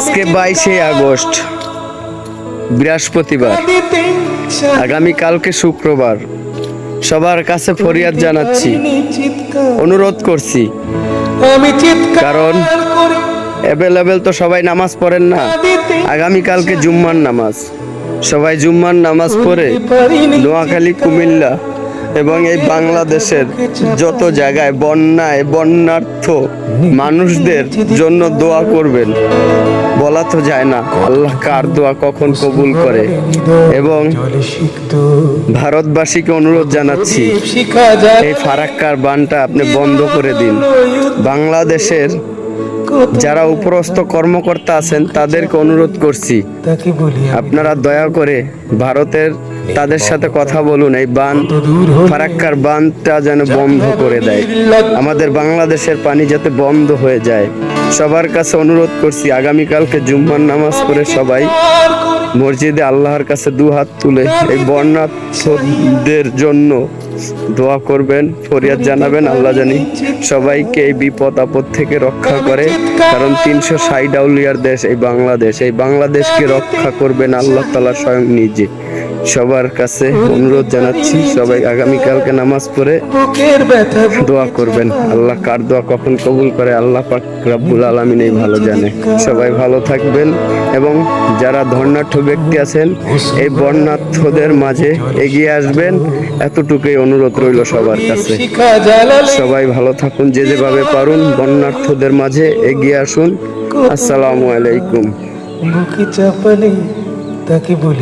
আজকে বাইশে আগস্ট, বৃহস্পতিবার, আগামী কালকে শুক্রবার, সবার কাছে ফরিয়াদ জানাচ্ছি, অনুরোধ করছি। কারণ অ্যাভেলেবেল তো সবাই নামাজ পড়েন না, আগামী কালকে জুম্মার নামাজ। সবাই জুম্মার নামাজ পড়ে, নোয়াখালী, কুমিল্লা এবং এই বাংলাদেশের যত জায়গায় বন্যায় বন্যার্থ মানুষদের জন্য দোয়া করবেন, বলা তো যায় না, আল্লাহ কার দোয়া কখন কবুল করে। এবং ভারতবাসীকে অনুরোধ জানাচ্ছি, এই ফারাক্কার বানটা আপনি বন্ধ করে দিন। বাংলাদেশের যারা উপরস্থ কর্মকর্তা আছেন, তাদেরকে অনুরোধ করছি, আপনারা দয়া করে ভারতের তাদের সাথে কথা বলুন এই বান ফারাক্কার বাঁধটা যেন বন্ধ করে দেয়। আমাদের বাংলাদেশের পানি যাতে বন্ধ হয়ে যায়। সবার কাছে অনুরোধ করছি আগামীকালকে জুম্মার নামাজ পড়ে সবাই মসজিদে আল্লাহর কাছে দু হাত তুলে এই বন্যার্থদের জন্য দোয়া করবেন ফরিয়াদ জানাবেন। আল্লাহ জানি সবাইকে এই বিপদ আপদ থেকে রক্ষা করে। কারণ তিনশো ষাট আউলিয়ার দেশ এই বাংলাদেশ। এই বাংলাদেশকে রক্ষা করবেন আল্লাহ তালা স্বয়ং নিজে। সবার কাছে অনুরোধ জানাচ্ছি, সবাই আগামীকালকে নামাজ পড়ে দোয়া করবেন। আল্লাহ কার দোয়া কখন কবুল করে, আল্লাহ পাক রাব্বুল আলামিন এই ভালো জানে। সবাই ভালো থাকবেন এবং যারা ধর্ণাঢ্য ব্যক্তি আছেন, এই বর্ণার্থদের মাঝে এগিয়ে আসবেন। এতটুকুই অনুরোধ রইল সবার কাছে। সবাই ভালো থাকুন, যে যেভাবে পারুন বর্ণার্থদের মাঝে এগিয়ে আসুন। আসসালামু আলাইকুম। বুকে চাপালে তাকে বলি।